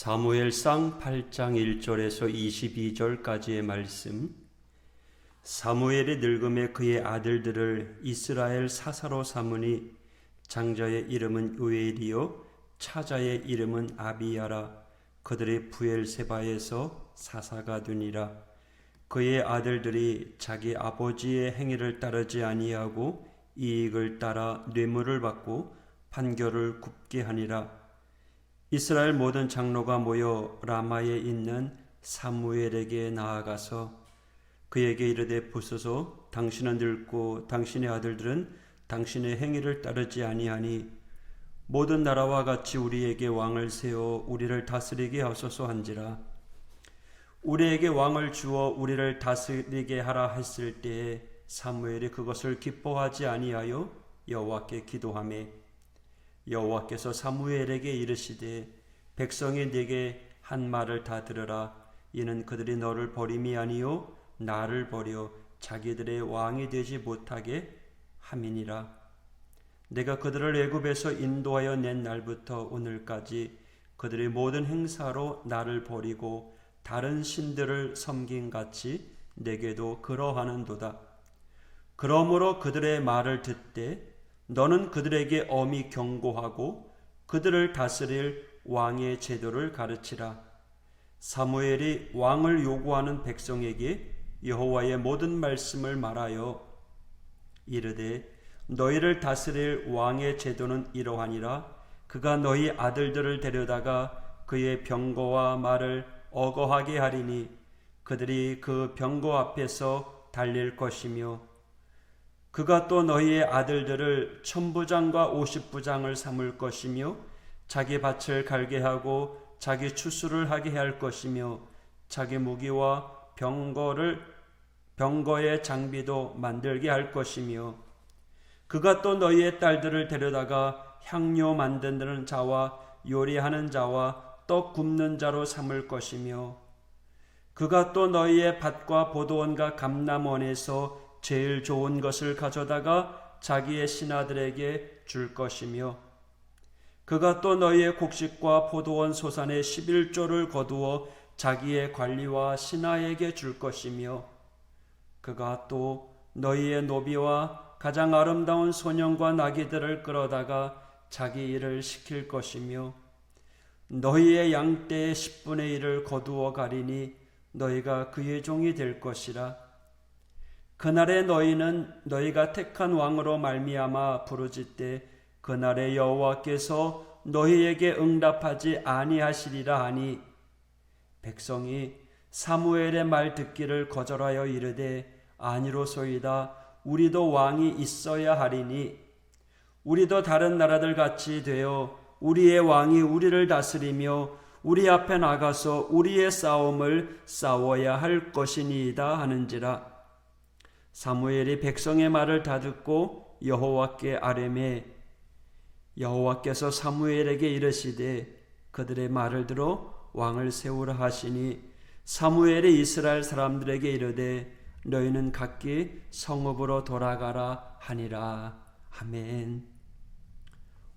사무엘상 8장 1절에서 22절까지의 말씀. 사무엘이 늙음에 그의 아들들을 이스라엘 사사로 삼으니 장자의 이름은 우엘이요 차자의 이름은 아비야라. 그들이 부엘세바에서 사사가 되니라. 그의 아들들이 자기 아버지의 행위를 따르지 아니하고 이익을 따라 뇌물을 받고 판결을 굽게 하니라 이스라엘 모든 장로가 모여 라마에 있는 사무엘에게 나아가서 그에게 이르되 부소서 당신은 늙고 당신의 아들들은 당신의 행위를 따르지 아니하니 모든 나라와 같이 우리에게 왕을 세워 우리를 다스리게 하소서 한지라. 우리에게 왕을 주어 우리를 다스리게 하라 했을 때에 사무엘이 그것을 기뻐하지 아니하여 여호와께 기도하매 여호와께서 사무엘에게 이르시되 백성이 네게 한 말을 다 들으라. 이는 그들이 너를 버림이 아니요 나를 버려 자기들의 왕이 되지 못하게 함이니라. 내가 그들을 애굽에서 인도하여 낸 날부터 오늘까지 그들의 모든 행사로 나를 버리고 다른 신들을 섬긴 같이 내게도 그러하는도다. 그러므로 그들의 말을 듣되 너는 그들에게 엄히 경고하고 그들을 다스릴 왕의 제도를 가르치라. 사무엘이 왕을 요구하는 백성에게 여호와의 모든 말씀을 말하여 이르되 너희를 다스릴 왕의 제도는 이러하니라. 그가 너희 아들들을 데려다가 그의 병거와 말을 어거하게 하리니 그들이 그 병거 앞에서 달릴 것이며 그가 또 너희의 아들들을 천부장과 오십부장을 삼을 것이며 자기 밭을 갈게 하고 자기 추수를 하게 할 것이며 자기 무기와 병거를 병거의 장비도 만들게 할 것이며 그가 또 너희의 딸들을 데려다가 향료 만드는 자와 요리하는 자와 떡 굽는 자로 삼을 것이며 그가 또 너희의 밭과 보도원과 감남원에서 제일 좋은 것을 가져다가 자기의 신하들에게 줄 것이며 그가 또 너희의 곡식과 포도원 소산의 11조를 거두어 자기의 관리와 신하에게 줄 것이며 그가 또 너희의 노비와 가장 아름다운 소년과 나귀들을 끌어다가 자기 일을 시킬 것이며 너희의 양떼의 10분의 1을 거두어 가리니 너희가 그의 종이 될 것이라 그날에 너희는 너희가 택한 왕으로 말미암아 부르짖되 그날에 여호와께서 너희에게 응답하지 아니하시리라 하니 백성이 사무엘의 말 듣기를 거절하여 이르되 아니로소이다 우리도 왕이 있어야 하리니. 우리도 다른 나라들 같이 되어 우리의 왕이 우리를 다스리며 우리 앞에 나가서 우리의 싸움을 싸워야 할 것이니이다 하는지라 사무엘이 백성의 말을 다 듣고 여호와께 아뢰매 여호와께서 사무엘에게 이르시되 그들의 말을 들어 왕을 세우라 하시니 사무엘이 이스라엘 사람들에게 이르되 너희는 각기 성읍으로 돌아가라 하니라 아멘.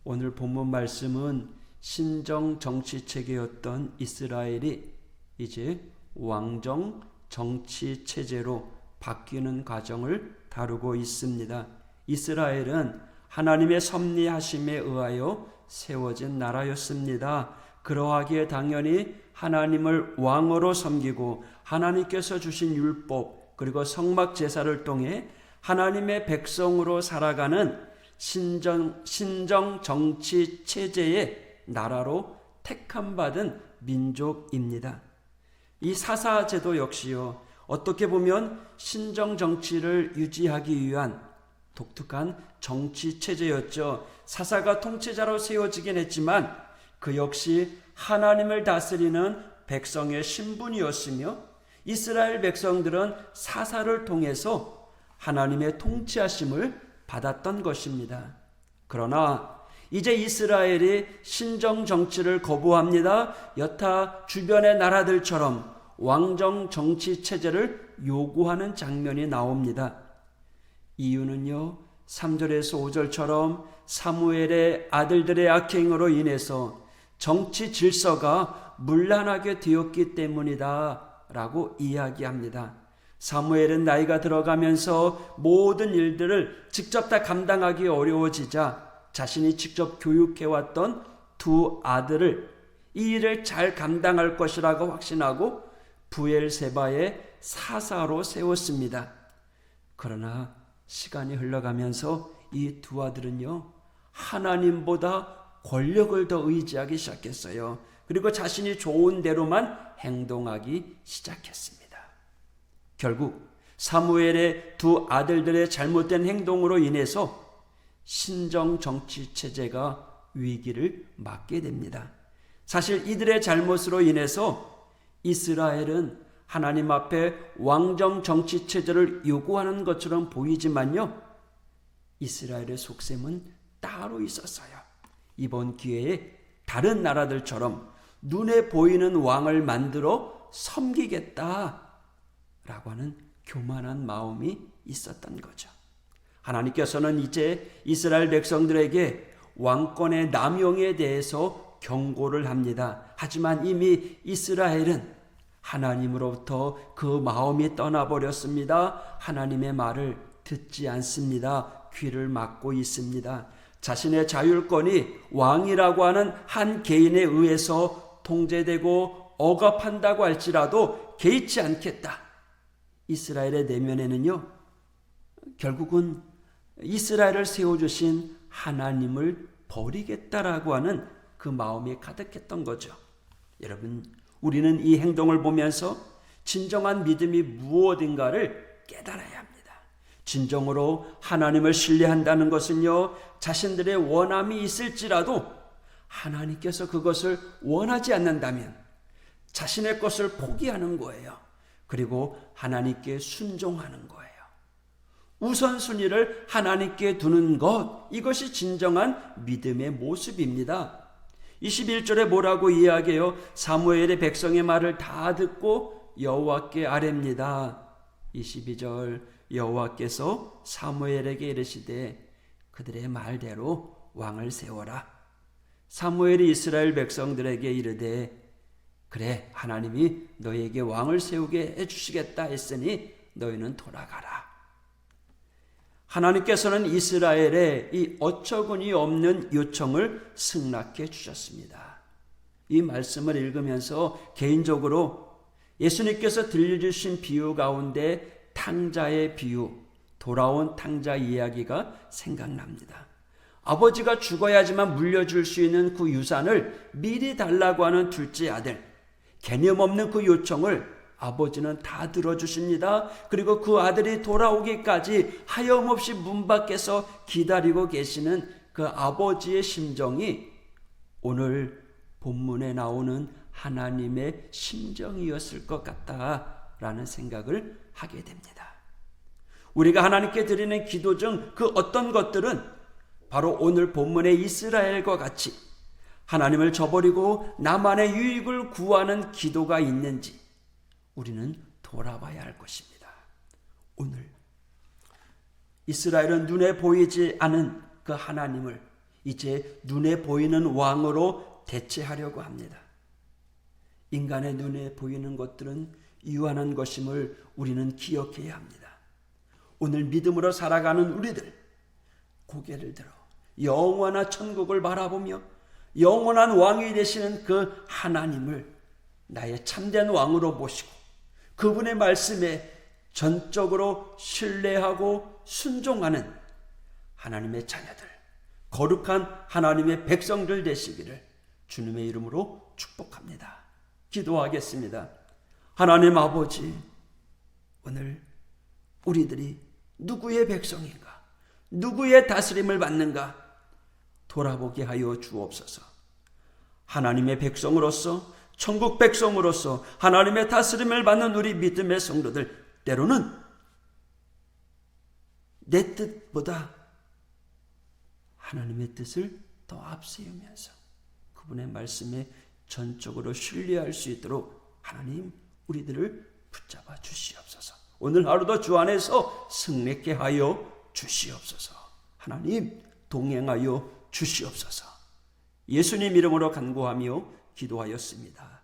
오늘 본문 말씀은 신정 정치 체계였던 이스라엘이 이제 왕정 정치 체제로 바뀌는 과정을 다루고 있습니다. 이스라엘은 하나님의 섭리하심에 의하여 세워진 나라였습니다. 그러하기에 당연히 하나님을 왕으로 섬기고 하나님께서 주신 율법 그리고 성막 제사를 통해 하나님의 백성으로 살아가는 신정, 신정 정치 체제의 나라로 택함받은 민족입니다. 이 사사 제도 역시요, 어떻게 보면 신정 정치를 유지하기 위한 독특한 정치 체제였죠. 사사가 통치자로 세워지긴 했지만 그 역시 하나님을 다스리는 백성의 신분이었으며 이스라엘 백성들은 사사를 통해서 하나님의 통치하심을 받았던 것입니다. 그러나 이제 이스라엘이 신정 정치를 거부합니다. 여타 주변의 나라들처럼 왕정 정치 체제를 요구하는 장면이 나옵니다. 이유는요, 3절에서 5절처럼 사무엘의 아들들의 악행으로 인해서 정치 질서가 문란하게 되었기 때문이다 라고 이야기합니다. 사무엘은 나이가 들어가면서 모든 일들을 직접 다 감당하기 어려워지자 자신이 직접 교육해왔던 두 아들을 이 일을 잘 감당할 것이라고 확신하고 부엘세바의 사사로 세웠습니다. 그러나 시간이 흘러가면서 이 두 아들은요, 하나님보다 권력을 더 의지하기 시작했어요. 그리고 자신이 좋은 대로만 행동하기 시작했습니다. 결국 사무엘의 두 아들들의 잘못된 행동으로 인해서 신정 정치 체제가 위기를 맞게 됩니다. 사실 이들의 잘못으로 인해서 이스라엘은 하나님 앞에 왕정 정치 체제를 요구하는 것처럼 보이지만요. 이스라엘의 속셈은 따로 있었어요. 이번 기회에 다른 나라들처럼 눈에 보이는 왕을 만들어 섬기겠다. 라고 하는 교만한 마음이 있었던 거죠. 하나님께서는 이제 이스라엘 백성들에게 왕권의 남용에 대해서 경고를 합니다. 하지만 이미 이스라엘은 하나님으로부터 그 마음이 떠나버렸습니다. 하나님의 말을 듣지 않습니다. 귀를 막고 있습니다. 자신의 자율권이 왕이라고 하는 한 개인에 의해서 통제되고 억압한다고 할지라도 개의치 않겠다. 이스라엘의 내면에는요, 결국은 이스라엘을 세워주신 하나님을 버리겠다라고 하는 그 마음이 가득했던 거죠. 여러분, 우리는 이 행동을 보면서 진정한 믿음이 무엇인가를 깨달아야 합니다. 진정으로 하나님을 신뢰한다는 것은요, 자신들의 원함이 있을지라도 하나님께서 그것을 원하지 않는다면 자신의 것을 포기하는 거예요. 그리고 하나님께 순종하는 거예요. 우선순위를 하나님께 두는 것, 이것이 진정한 믿음의 모습입니다. 21절에 뭐라고 이야기해요? 사무엘의 백성의 말을 다 듣고 여호와께 아뢰입니다. 22절 여호와께서 사무엘에게 이르시되 그들의 말대로 왕을 세워라. 사무엘이 이스라엘 백성들에게 이르되 그래 하나님이 너에게 왕을 세우게 해 주시겠다 했으니 너희는 돌아가라. 하나님께서는 이스라엘의 이 어처구니 없는 요청을 승낙해 주셨습니다. 이 말씀을 읽으면서 개인적으로 예수님께서 들려주신 비유 가운데 탕자의 비유, 돌아온 탕자 이야기가 생각납니다. 아버지가 죽어야지만 물려줄 수 있는 그 유산을 미리 달라고 하는 둘째 아들, 개념 없는 그 요청을 아버지는 다 들어주십니다. 그리고 그 아들이 돌아오기까지 하염없이 문 밖에서 기다리고 계시는 그 아버지의 심정이 오늘 본문에 나오는 하나님의 심정이었을 것 같다라는 생각을 하게 됩니다. 우리가 하나님께 드리는 기도 중 그 어떤 것들은 바로 오늘 본문의 이스라엘과 같이 하나님을 저버리고 나만의 유익을 구하는 기도가 있는지 우리는 돌아봐야 할 것입니다. 오늘 이스라엘은 눈에 보이지 않은 그 하나님을 이제 눈에 보이는 왕으로 대체하려고 합니다. 인간의 눈에 보이는 것들은 유한한 것임을 우리는 기억해야 합니다. 오늘 믿음으로 살아가는 우리들 고개를 들어 영원한 천국을 바라보며 영원한 왕이 되시는 그 하나님을 나의 참된 왕으로 모시고 그분의 말씀에 전적으로 신뢰하고 순종하는 하나님의 자녀들, 거룩한 하나님의 백성들 되시기를 주님의 이름으로 축복합니다. 기도하겠습니다. 하나님 아버지, 오늘 우리들이 누구의 백성인가? 누구의 다스림을 받는가? 돌아보게 하여 주옵소서. 하나님의 백성으로서 천국 백성으로서 하나님의 다스림을 받는 우리 믿음의 성도들 때로는 내 뜻보다 하나님의 뜻을 더 앞세우면서 그분의 말씀에 전적으로 신뢰할 수 있도록 하나님 우리들을 붙잡아 주시옵소서. 오늘 하루도 주 안에서 승리케 하여 주시옵소서. 하나님 동행하여 주시옵소서. 예수님 이름으로 간구하며 기도하였습니다.